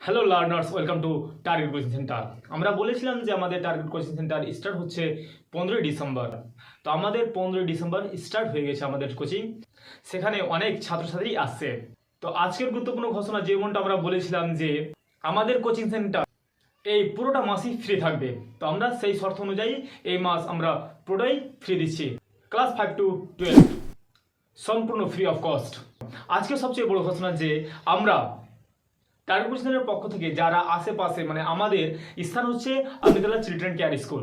Hello learners welcome to target coaching centre আমরা বলেছিলাম যে আমাদের টার্গেট কোচিং সেন্টার স্টার্ট হচ্ছে পনেরোই ডিসেম্বর। তো আমাদের পনেরোই ডিসেম্বর স্টার্ট হয়ে গেছে আমাদের কোচিং সেখানে অনেক ছাত্রছাত্রী আসছে। তো আজকের গুরুত্বপূর্ণ ঘোষণা যেমনটা আমরা বলেছিলাম যে আমাদের কোচিং সেন্টার এই পুরোটা মাসই ফ্রি থাকবে। তো আমরা সেই শর্ত অনুযায়ী এই মাস আমরা পুরোটাই ফ্রি দিচ্ছি। ক্লাস ফাইভ টু টুয়েলভ সম্পূর্ণ ফ্রি অফ কস্ট আজকে সবচেয়ে বড় ঘোষণা যে আমরা টার্গেট কোচিংয়ের পক্ষ থেকে যারা আশেপাশে মানে আমাদের স্থান হচ্ছে আমিদুল্লাহ চিলড্রেন কেয়ার স্কুল।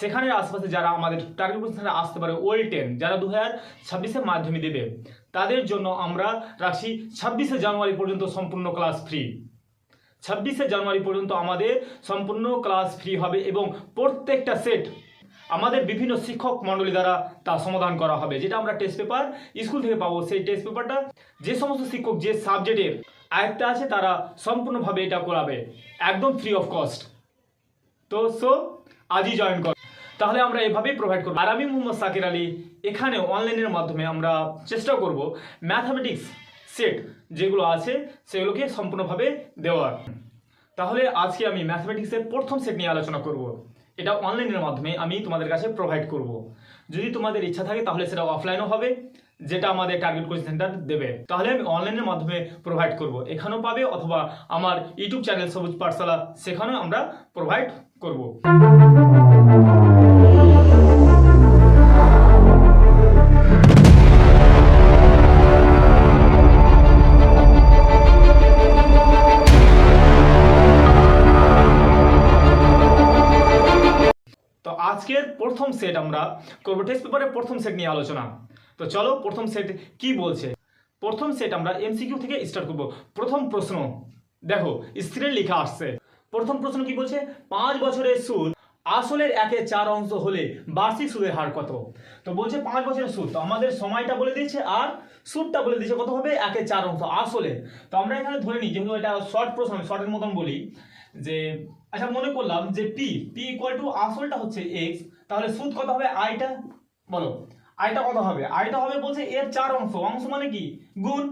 সেখানে আশেপাশে যারা আমাদের টার্গেট কোচিংয়ে আসতে পারে ওয়েল টেন, যারা দু হাজার ছাব্বিশে মাধ্যমিক দেবে, তাদের জন্য আমরা রাখছি ছাব্বিশে জানুয়ারি পর্যন্ত সম্পূর্ণ ক্লাস ফ্রি। ছাব্বিশে জানুয়ারি পর্যন্ত আমাদের সম্পূর্ণ ক্লাস ফ্রি হবে এবং প্রত্যেকটা সেট আমাদের বিভিন্ন শিক্ষক মণ্ডলী দ্বারা তা সমাধান করা হবে। যেটা আমরা টেস্ট পেপার স্কুল থেকে পাবো সেই টেস্ট পেপারটা যে সমস্ত শিক্ষক যে সাবজেক্টের আয়ত্তে আছে, তারা সম্পূর্ণভাবে এটা করাবে। একদম ফ্রি অফ কস্ট তো সো আজই জয়েন কর। তাহলে আমরা এভাবেই প্রোভাইড করব। আর আমি মোহাম্মদ সাকির আলী, এখানে অনলাইনের মাধ্যমে আমরা চেষ্টা করব ম্যাথামেটিক্স সেট যেগুলো আছে, সেগুলোকে সম্পূর্ণভাবে দেওয়ার। তাহলে আজকে আমি ম্যাথমেটিক্সের প্রথম সেট নিয়ে আলোচনা করব। এটা অনলাইনের মাধ্যমে আমি তোমাদের কাছে প্রোভাইড করব। যদি তোমাদের ইচ্ছা থাকে, তাহলে সেটা অফলাইনও হবে। যেটা আমাদের টার্গেট কোচিং সেন্টার দেবে। তাহলে আমি অনলাইনের মাধ্যমে প্রোভাইড করব। এখানেও পাবে অথবা আমার ইউটিউব চ্যানেল সবুজ পাঠশালা, সেখানেও আমরা প্রোভাইড করব। তো আজকের প্রথম সেট আমরা করব। টেস্ট পেপারের প্রথম সেট নিয়ে আলোচনা। তো চলো প্রথম সেট কি বলছে? প্রথম সেট আমরা এমসিকিউ থেকে স্টার্ট করব। প্রথম প্রশ্ন, দেখো স্ক্রিনে লেখা আসছে। প্রথম প্রশ্ন কি বলছে? পাঁচ বছরের সুদ, আসলের একে চার অংশ হলে বার্ষিক সুদের হার কত? তো বলছে পাঁচ বছরের সুদ, তো আমাদের সময়টা বলে দিয়েছে আর সুদটা বলে দিয়েছে কত হবে? একে চার অংশ আসলে তো আমরা এখানে ধরে নিই, যেহেতু এটা শর্ট প্রশ্ন শর্টের মতন বলি, যে আচ্ছা মনে করলাম যে পি পি ইকুয়াল টু আসলটা হচ্ছে এক্স তাহলে সুদ কত হবে? আইটা বলো। আইটা কত হবে? আয়টা হবে বলছে এর চার অংশ। অংশ মানে কি? গুণ।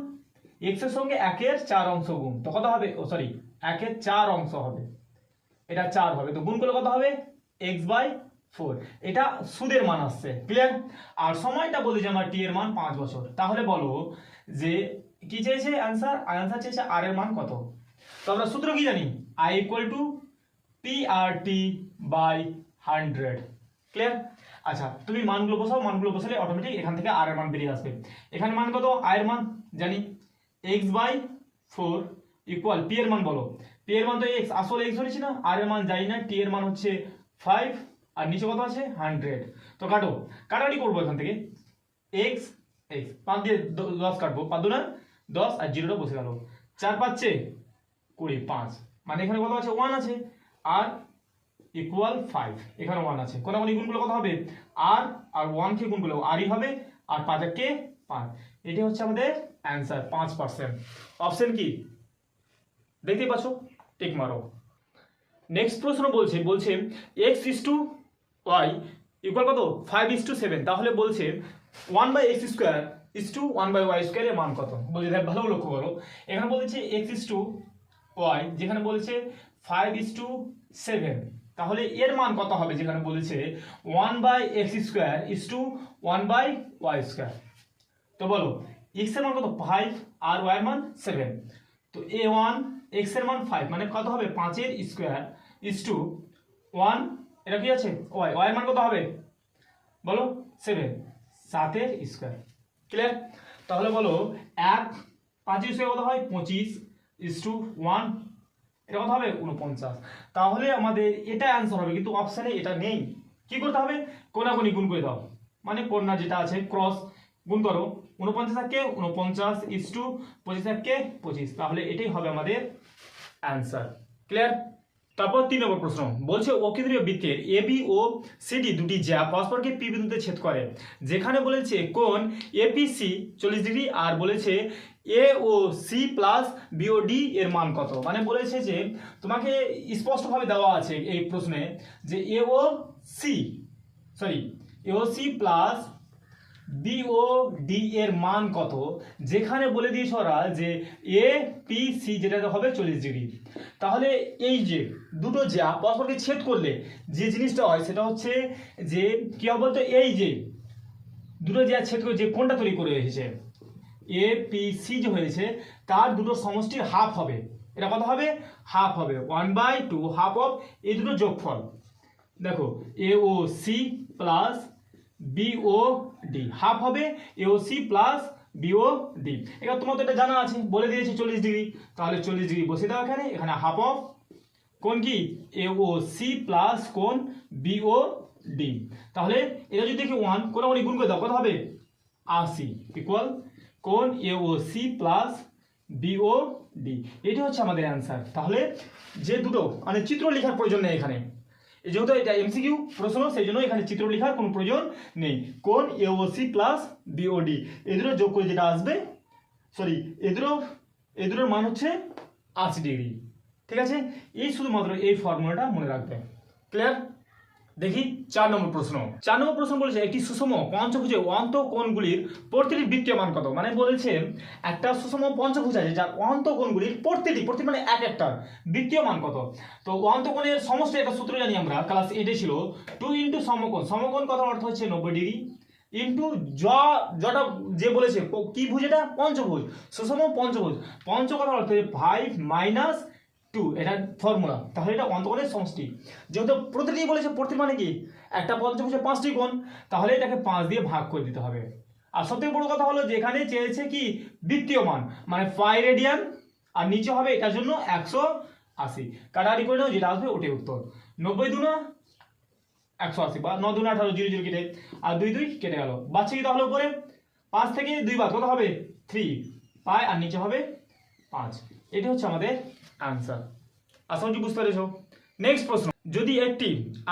এক্সের সঙ্গে একের চার অংশ গুণ। তো কত হবে? ও সরি একের চার অংশ হবে। এটা চার হবে। তো গুণ করলে কত হবে? এক্স বাই ফোর এটা সুদের মান আসছে। ক্লিয়ার আর সময়টা বলি যে আমার টি এর মান পাঁচ বছর। তাহলে বলো যে কি চেয়েছে অ্যান্সার অ্যান্সার চেয়েছে আর এর মান কত? তো আমরা সূত্র কি জানি? I equal to P R T by hundred clear আচ্ছা তুমি মানগুলো বসাও, মানগুলো বসালে অটোমেটিক এখান থেকে আর এর মান বেরিয়ে আসবে। এখানে মান কত? আয়ের মান, জানি। X by four equal P এর মান বলো। পি এর মান তো এক্স আসলে এক্স ধরেছি না? আর এর মান জানি না টি এর মান হচ্ছে ফাইভ আর নিচে কত আছে? হান্ড্রেড তো কাটো, কাটাকাটি করব এখান থেকে। এক্স এক্স পাঁচ দিয়ে দশ কাটবো। পাঁচ না দশ আর জিরোটা বসে গেল। চার পাচ্ছে কুড়ি, পাঁচ। মানে এখানে কত আছে? ওয়ান আছে। আর ইকুয়াল ফাইভ এখানে ওয়ান আছে। কোনাগুলি গুণগুলো কত হবে? আর আর ওয়ানকে গুণ করলে আরই হবে, আর পাঁচ কে পাঁচ। এটি হচ্ছে আমাদের অ্যান্সার পাঁচ পার্সেন্ট অপশন কি? দেখতেই পাচ্ছ টিক মারো। নেক্সট প্রশ্ন বলছে বলছে X is two Y equal কত? ফাইভ ইস টু সেভেন তাহলে বলছে one by X square is two one by Y স্কোয়ারের মান কত? বলছে দেখ ভালো লক্ষ্য করো। এখানে বলছে এক্স ইস টু ওয়াই যেখানে বলেছে ফাইভ ইস টু সেভেন তাহলে এর মান কত হবে? যেখানে বলেছে one by X square is two one by Y square তো বলো এক্সের মান কত? ফাইভ আর ওয়াই এর মান সেভেন তো এ ওয়ান এক্সের মান ফাইভ মানে কত হবে? পাঁচের স্কোয়ার ইস টু ওয়ান এটা কি আছে? ওয়াই ওয়াই এর মান কত হবে? বলো সেভেন সাতের স্কোয়ার ক্লিয়ার তাহলে বলো, এক, পাঁচের স্কোয়ার কত হয়? পঁচিশ ইস টু ওয়ান এটা কত হবে উনপঞ্চাশ তাহলে আমাদের এটা অ্যান্সার হবে, কিন্তু অপশানে এটা নেই। কি করতে হবে? কোনাকুনি গুণ করে দাও। মানে কন্যা যেটা আছে ক্রস গুণ করো। উনপঞ্চাশ কে উনপঞ্চাশ ইস টু পঁচিশ কে পঁচিশ। তাহলে এটাই হবে আমাদের অ্যান্সার ক্লিয়ার তারপর তিন নম্বর প্রশ্ন। বলছে অকেন্দ্রীয় বৃত্তের এ বি ও সিডি দুটি জ্যা পরস্পরকে পি বিন্দুতে ছেদ করে। যেখানে বলেছে কোন এপিসি চল্লিশ ডিগ্রি, আর বলেছে A O C plus BOD এর মান কত? মানে বলেছে যে তোমাকে স্পষ্টভাবে দেওয়া আছে এই প্রশ্নে যে A O C sorry A O C plus B O D এর মান কত? যেখানে বলে দিয়েছে ওরা যে এ পি সি যেটা হবে চল্লিশ ডিগ্রি। তাহলে এই যে দুটো যা পরস্পরকে ছেদ করলে যে জিনিসটা হয় সেটা হচ্ছে যে কি হবে বলতো? এই যে দুটো যা ছেদ করে যে কোনটা তৈরি করে এসেছে এ পি সি যে হয়েছে, তার দুটো সমষ্টির হাফ হবে। এটা কত হবে? হাফ হবে। One by two half of এই দুটো যোগফল। দেখো A O C plus B O D half হবে A O C plus B O D এবার তোমার তো এটা জানা আছে, বলে দিয়েছি চল্লিশ ডিগ্রি। তাহলে চল্লিশ ডিগ্রি বসে দাও এখানে এখানে হাফ অফ কোন কি? এ ও সি প্লাস কোন বি ও ডি তাহলে এটা যদি দেখি ওয়ান কোনাগুনি গুণ করে দাও, কত হবে? আশি ইকুয়াল কোন A O C plus B O D? এটি হচ্ছে আমাদের অ্যান্সার তাহলে যে দুটো মানে চিত্র লেখার প্রয়োজন নেই এখানে। যেহেতু এটা এমসিকিউ প্রশ্ন, সেই জন্য এখানে চিত্র লেখার কোনো প্রয়োজন নেই। কোন A O C plus B O D? এই দুটো যোগ করে যেটা আসবে সরি এ দুটো, এ দুটোর মান হচ্ছে আশি ডিগ্রি। ঠিক আছে? এই শুধুমাত্র এই ফর্মুলাটা মনে রাখবে। ক্লিয়ার দেখি চার নম্বর প্রশ্ন। চার নম্বর প্রশ্ন বলেছে, একটি সুষম পঞ্চভুজে অন্ত কোণগুলির প্রতিটি বৃত্তীয় মান কত? মানে বলেছে, একটা সুষম পঞ্চভুজ আছে যার অন্ত কোণগুলির প্রতিটি প্রতি মানে এক একটার বৃত্তীয় মান কত? তো অন্ত কোণের সমস্ত একটা সূত্র জানি আমরা ক্লাস এইটে ছিল। টু ইন্টু সমকোণ সমকোণ কথার অর্থ হচ্ছে নব্বই ডিগ্রি ইন্টু জ, জটা যে বলেছে, ক- কি ভুজ এটা? পঞ্চভুজ, সুষম পঞ্চভুজ। পঞ্চ কথার অর্থ ফাইভ মাইনাস টু, এটা ফর্মুলা তাহলে এটা অন্তকোণের সমষ্টি। যেহেতু প্রতিটি বলেছে প্রতি মানে কি? একটা পঞ্চভুজে পাঁচটি কোণ, তাহলে এটাকে পাঁচ দিয়ে ভাগ করে দিতে হবে। আর সবথেকে বড় কথা হলো যেখানে চেয়েছে কি? বৃত্তীয় মান মানে ফাই রেডিয়ান আর নিচে হবে এটার জন্য একশো আশি। কাটাকাটি করে নাও? যেটা আসবে ওটাই উত্তর। নব্বই দুনা, একশো আশি, বা ন দুনা আঠারো, জিরো জিরো কেটে, আর দুই দুই কেটে গেল। বাচ্চা কি তাহলে উপরে? পাঁচ থেকে দুই বাদ, কত হবে? থ্রি পাই আর নিচে হবে পাঁচ। এটি হচ্ছে আমাদের আনসার আশা করছি বুঝতে পেরেছ? নেক্সট প্রশ্ন। যদি একটি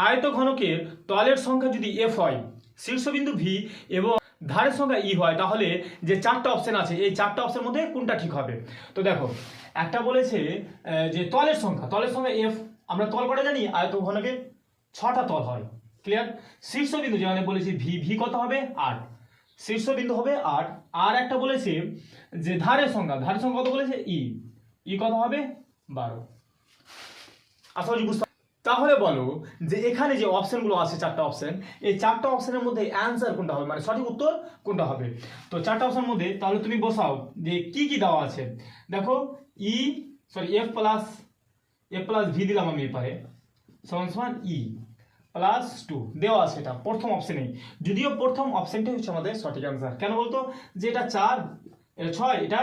আয়ত ঘনকের তলের সংখ্যা যদি এফ হয়, শীর্ষবিন্দু ভি এবং ধারের সংখ্যা ই হয়, তাহলে যে চারটা অপশন আছে, এই চারটা অপশনের মধ্যে কোনটা ঠিক হবে? তো দেখো, একটা বলেছে যে তলের সংখ্যা তলের সংখ্যা এফ আমরা তল কটা জানি? আয়ত ঘনকের ছটা তল হয়। ক্লিয়ার শীর্ষবিন্দু, যেখানে বলেছি ভি ভি কত হবে? আট। শীর্ষবিন্দু হবে আট। আর একটা বলেছে যে ধারের সংখ্যা ধারের সংখ্যা কত বলেছে? ই ই কত হবে? বারো। আশা বুঝতে তাহলে বলো যে এখানে যে অপশনগুলো আছে, চারটা অপশন এই চারটা অপশনের মধ্যে অ্যান্সার কোনটা হবে? মানে সঠিক উত্তর কোনটা হবে? তো চারটা অপশনের মধ্যে তাহলে তুমি বসাও যে কি কি দেওয়া আছে। দেখো E sorry F plus F plus V দিলাম আমি এপারে। সমান সমান ই প্লাস টু দেওয়া আছে এটা, প্রথম অপশনেই যদিও প্রথম অপশনটাই হচ্ছে আমাদের সঠিক অ্যান্সার কেন বলতো? যে এটা চার, এটা ছয়, এটা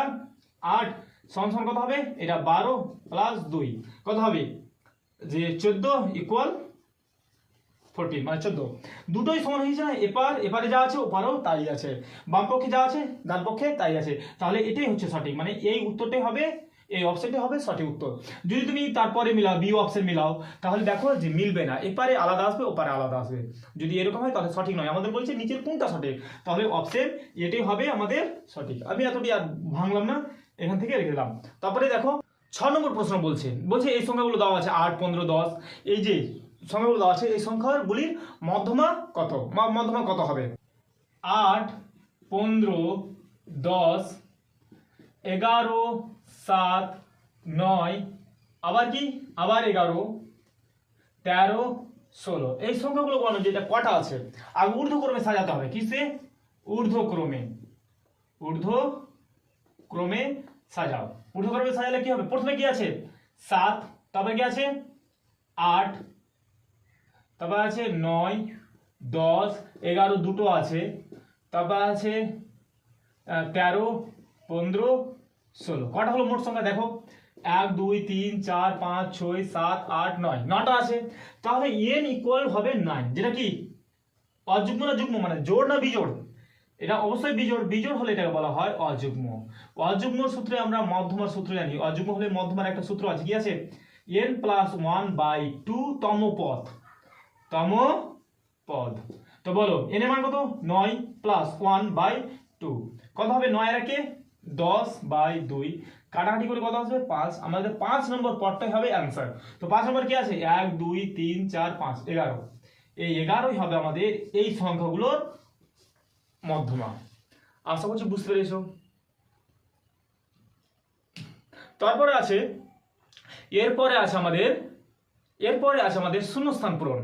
আট সমান সমান কত হবে? এটা বারো প্লাস দুই। কত হবে? যে চোদ্দ ইকুয়াল ফোরটিন মানে চোদ্দ। দুটোই সমান হয়েছে না? এপার, এপারে যা আছে, ওপারেও তাই আছে। বাম পক্ষে যা আছে, ডান পক্ষে তাই আছে। তাহলে এটাই হচ্ছে সঠিক। মানে এই উত্তরটাই হবে, এই অপশনটাই হবে সঠিক উত্তর। যদি তুমি তারপরে মিলাও বি অপশন মিলাও, তাহলে দেখো যে মিলবে না। এপারে আলাদা আসবে, ওপারে আলাদা আসবে। যদি এরকম হয়, তাহলে সঠিক নয়। আমাদের বলছে নিচের কোনটা সঠিক? তাহলে অপশন এটাই হবে আমাদের সঠিক। আমি এতটি আর ভাঙলাম না। এখান থেকে রেখে দিলাম। তারপরে দেখো, ছ নম্বর প্রশ্ন বলছে বলছে এই সংখ্যাগুলো দেওয়া আছে আট, পনেরো, দশ। এই যে সংখ্যাগুলো দেওয়া আছে, এই সংখ্যাগুলির মধ্যমা কত? মধ্যমা কত হবে? আট, পনেরো, দশ, এগারো, সাত, নয়, আবার কি? আবার এগারো, তেরো, ষোলো। এই সংখ্যাগুলো বলো যেটা কটা আছে? আর ঊর্ধ্বক্রমে সাজাতে হবে, কিসে? ঊর্ধ্বক্রমে। ঊর্ধ্ব ক্রমে সাজাও। ঊর্ধ্বক্রমে সাজালে কি হবে? প্রথমে কি আছে? সাত তারপরে কি আছে? আট তারপর আছে নয়, দশ, এগারো দুটো আছে। তারপর আছে তেরো, পনেরো, ষোলো। কটা হলো মোট সংখ্যা? দেখো। এক, দুই, তিন, চার, পাঁচ, ছয়, সাত, আট, নয়। নটা আছে। তাহলে এন ইকুয়াল হবে নাইন যেটা কি? অযুগ্ম না যুগ্ম মানে? জোড় না বিজোড়? এটা অবশ্যই বিজোড়। বিজোড় হলে এটাকে বলা হয় অযুগ্ম। অযুগ্ম সূত্রে আমরা মধ্যমার সূত্র জানি। অযুগ্ম হলে মধ্যমার একটা সূত্র আছে, কি আছে? N plus one by two তম পথ তম পদ তো বলো এন মান কত? নয় প্লাস ওয়ান বাই টু কত হবে? নয় একে দশ বাই দুই। কাটাকাটি করে কত আসবে? পাঁচ। আমাদের পাঁচ নম্বর পদটাই হবে অ্যান্সার তো পাঁচ নম্বর কি আছে? এক, দুই, তিন, চার, পাঁচ, এগারো। এই এগারোই হবে আমাদের এই সংখ্যাগুলোর মধ্যমা। আশা করছি বুঝতে পেরেছ। তারপরে আছে এরপরে আছে আমাদের এরপরে আছে আমাদের শূন্যস্থান পূরণ।